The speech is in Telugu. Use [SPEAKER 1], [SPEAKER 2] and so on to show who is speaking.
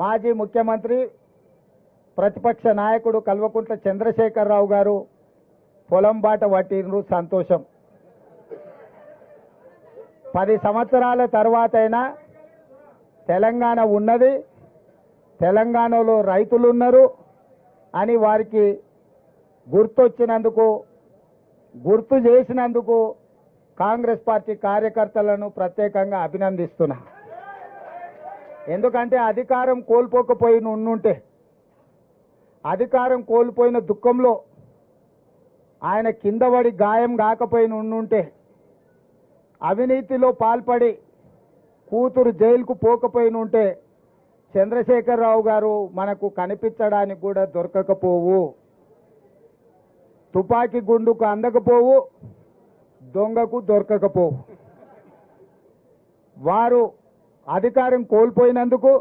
[SPEAKER 1] మాజీ ముఖ్యమంత్రి ప్రతిపక్ష నాయకుడు కల్వకుంట్ల చంద్రశేఖరరావు గారు పొలం బాట పట్టినరు సంతోషం. పది సంవత్సరాల తర్వాతైనా తెలంగాణ ఉన్నది తెలంగాణలో రైతులు ఉన్నారు అని వారికి గుర్తొచ్చినందుకు గుర్తు చేసినందుకు కాంగ్రెస్ పార్టీ కార్యకర్తలను ప్రత్యేకంగా అభినందిస్తున్నా. ఎందుకంటే అధికారం కోల్పోకపోయి ఉండుంటే అధికారం కోల్పోయిన దుఃఖంలో ఆయన కిందబడి గాయం కాకపోయిన ఉండుంటే అవినీతిలో పాల్పడి కూతురు జైలుకు పోకపోయిన ఉంటే చంద్రశేఖరరావు గారు మనకు కనిపించడానికి కూడా దొరకకపోవు. తుపాకీ గుండుకు అందకపోవు దొంగకు దొరకకపోవు. వారు అధికారం కోల్పోయినందుకు